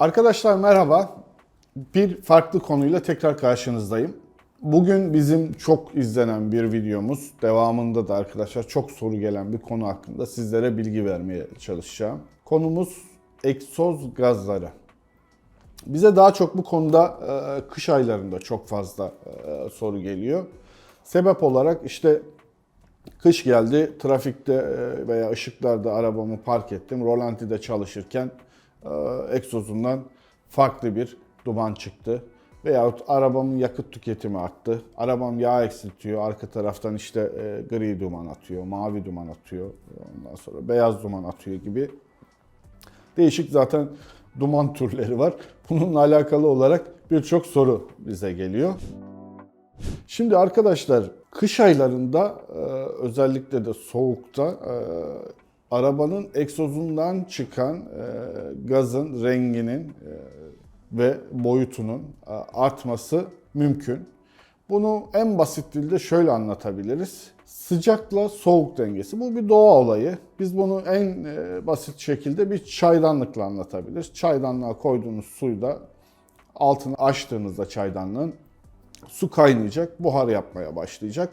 Arkadaşlar merhaba. Bir farklı konuyla tekrar karşınızdayım. Bugün bizim çok izlenen bir videomuz. Devamında da arkadaşlar çok soru gelen bir konu hakkında sizlere bilgi vermeye çalışacağım. Konumuz egzoz gazları. Bize daha çok bu konuda e, kış aylarında çok fazla e, soru geliyor. Sebep olarak işte kış geldi, trafikte e, veya ışıklarda arabamı park ettim. Rolantide çalışırken egzozundan farklı bir duman çıktı. Veyahut arabamın yakıt tüketimi arttı. Arabam yağ eksiltiyor. Arka taraftan işte e, gri duman atıyor, mavi duman atıyor. Ondan sonra beyaz duman atıyor gibi değişik zaten duman türleri var. Bununla alakalı olarak birçok soru bize geliyor. Şimdi arkadaşlar kış aylarında e, özellikle de soğukta e, arabanın egzozundan çıkan e, gazın renginin e, ve boyutunun e, artması mümkün. Bunu en basit dilde şöyle anlatabiliriz. Sıcakla soğuk dengesi. Bu bir doğa olayı. Biz bunu en e, basit şekilde bir çaydanlıkla anlatabiliriz. Çaydanlığa koyduğunuz suyu da altını açtığınızda çaydanlığın su kaynayacak, buhar yapmaya başlayacak.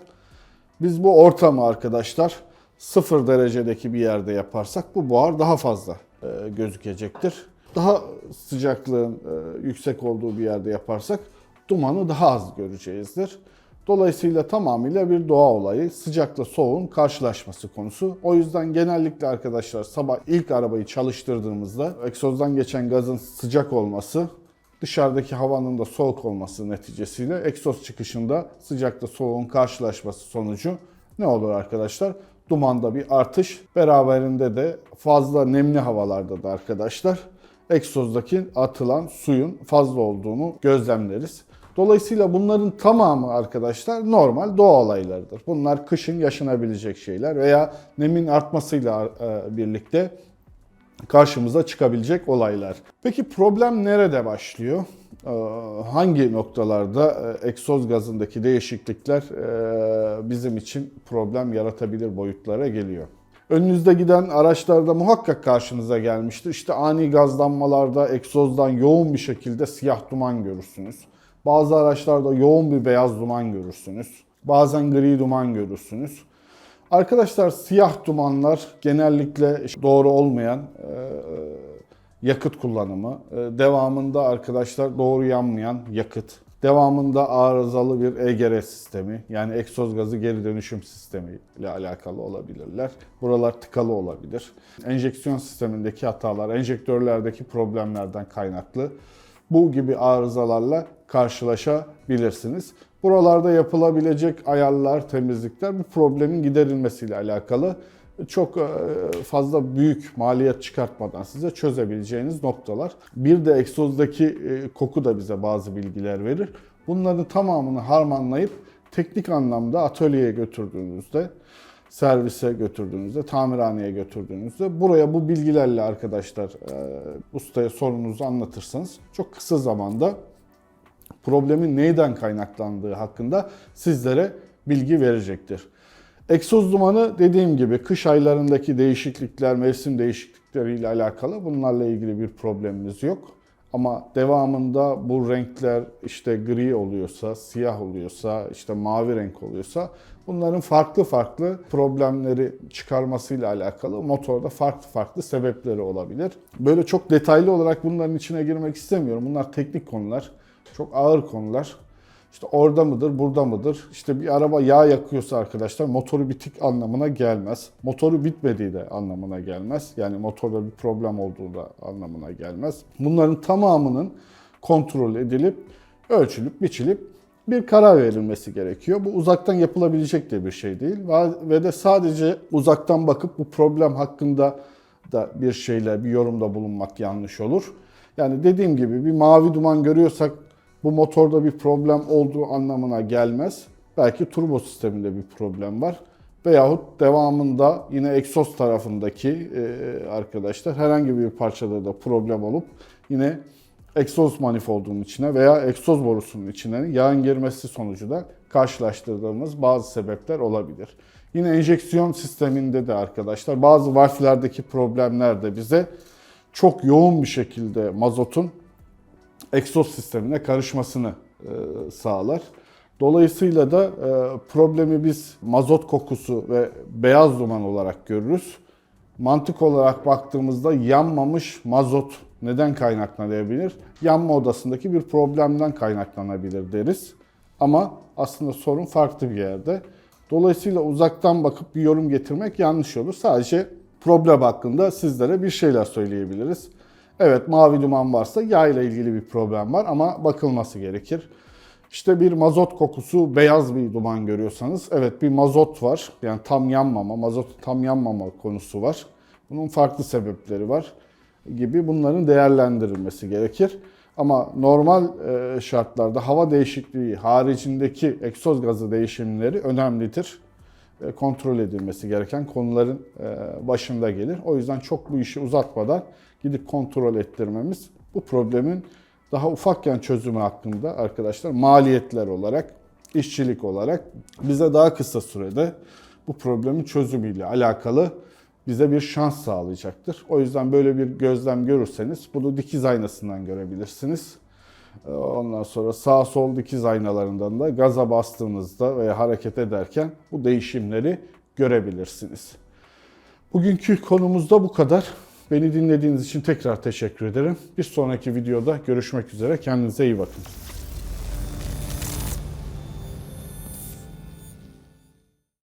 Biz bu ortamı arkadaşlar sıfır derecedeki bir yerde yaparsak bu buhar daha fazla e, gözükecektir. Daha sıcaklığın e, yüksek olduğu bir yerde yaparsak dumanı daha az göreceğizdir. Dolayısıyla tamamıyla bir doğa olayı. Sıcakla soğuğun karşılaşması konusu. O yüzden genellikle arkadaşlar sabah ilk arabayı çalıştırdığımızda egzozdan geçen gazın sıcak olması dışarıdaki havanın da soğuk olması neticesiyle egzoz çıkışında sıcakla soğuğun karşılaşması sonucu ne olur arkadaşlar? Dumanda bir artış, beraberinde de fazla nemli havalarda da arkadaşlar egzozdaki atılan suyun fazla olduğunu gözlemleriz. Dolayısıyla bunların tamamı arkadaşlar normal doğa olaylarıdır. Bunlar kışın yaşanabilecek şeyler veya nemin artmasıyla e, birlikte karşımıza çıkabilecek olaylar. Peki problem nerede başlıyor? Ee, Hangi noktalarda e, egzoz gazındaki değişiklikler e, bizim için problem yaratabilir boyutlara geliyor? Önünüzde giden araçlarda muhakkak karşınıza gelmiştir. İşte ani gazlanmalarda egzozdan yoğun bir şekilde siyah duman görürsünüz. Bazı araçlarda yoğun bir beyaz duman görürsünüz. Bazen gri duman görürsünüz. Arkadaşlar siyah dumanlar genellikle doğru olmayan e, yakıt kullanımı. E, devamında arkadaşlar doğru yanmayan yakıt. Devamında arızalı bir EGR sistemi yani egzoz gazı geri dönüşüm sistemi ile alakalı olabilirler. Buralar tıkalı olabilir. Enjeksiyon sistemindeki hatalar, enjektörlerdeki problemlerden kaynaklı bu gibi arızalarla karşılaşabilirsiniz. Buralarda yapılabilecek ayarlar, temizlikler bu problemin giderilmesiyle alakalı çok e, fazla büyük maliyet çıkartmadan size çözebileceğiniz noktalar. Bir de egzozdaki e, koku da bize bazı bilgiler verir. Bunların tamamını harmanlayıp teknik anlamda atölyeye götürdüğünüzde, servise götürdüğünüzde, tamirhaneye götürdüğünüzde buraya bu bilgilerle arkadaşlar e, ustaya sorununuzu anlatırsanız çok kısa zamanda problemin neyden kaynaklandığı hakkında sizlere bilgi verecektir. Egzoz dumanı dediğim gibi kış aylarındaki değişiklikler, mevsim değişiklikleriyle alakalı bunlarla ilgili bir problemimiz yok. Ama devamında bu renkler işte gri oluyorsa, siyah oluyorsa, işte mavi renk oluyorsa bunların farklı farklı problemleri çıkarmasıyla alakalı motorda farklı farklı sebepleri olabilir. Böyle çok detaylı olarak bunların içine girmek istemiyorum. Bunlar teknik konular, çok ağır konular. İşte orada mıdır, burada mıdır? İşte bir araba yağ yakıyorsa arkadaşlar motoru bitik anlamına gelmez. Motoru bitmediği de anlamına gelmez. Yani motorda bir problem olduğu da anlamına gelmez. Bunların tamamının kontrol edilip, ölçülüp, biçilip bir karar verilmesi gerekiyor. Bu uzaktan yapılabilecek de bir şey değil. Ve de sadece uzaktan bakıp bu problem hakkında da bir şeyler, bir yorumda bulunmak yanlış olur. Yani dediğim gibi bir mavi duman görüyorsak bu motorda bir problem olduğu anlamına gelmez. Belki turbo sisteminde bir problem var. Veyahut devamında yine egzoz tarafındaki e, arkadaşlar herhangi bir parçada da problem olup yine egzoz manifoldunun içine veya egzoz borusunun içine yağın girmesi sonucu da karşılaştırdığımız bazı sebepler olabilir. Yine enjeksiyon sisteminde de arkadaşlar bazı valflerdeki problemler de bize çok yoğun bir şekilde mazotun egzoz sistemine karışmasını e, sağlar. Dolayısıyla da e, problemi biz mazot kokusu ve beyaz duman olarak görürüz. Mantık olarak baktığımızda yanmamış mazot neden kaynaklanabilir? Yanma odasındaki bir problemden kaynaklanabilir deriz. Ama aslında sorun farklı bir yerde. Dolayısıyla uzaktan bakıp bir yorum getirmek yanlış olur. Sadece problem hakkında sizlere bir şeyler söyleyebiliriz. Evet mavi duman varsa yağ ile ilgili bir problem var ama bakılması gerekir. İşte bir mazot kokusu, beyaz bir duman görüyorsanız evet bir mazot var. Yani tam yanmama, mazot tam yanmama konusu var. Bunun farklı sebepleri var gibi bunların değerlendirilmesi gerekir. Ama normal e, şartlarda hava değişikliği haricindeki egzoz gazı değişimleri önemlidir. E, Kontrol edilmesi gereken konuların e, başında gelir. O yüzden çok bu işi uzatmadan gidip kontrol ettirmemiz bu problemin daha ufakken çözümü hakkında arkadaşlar maliyetler olarak, işçilik olarak bize daha kısa sürede bu problemin çözümüyle alakalı bize bir şans sağlayacaktır. O yüzden böyle bir gözlem görürseniz bunu dikiz aynasından görebilirsiniz. Ee, Ondan sonra sağ sol dikiz aynalarından da gaza bastığınızda veya hareket ederken bu değişimleri görebilirsiniz. Bugünkü konumuzda bu kadar. Beni dinlediğiniz için tekrar teşekkür ederim. Bir sonraki videoda görüşmek üzere. Kendinize iyi bakın.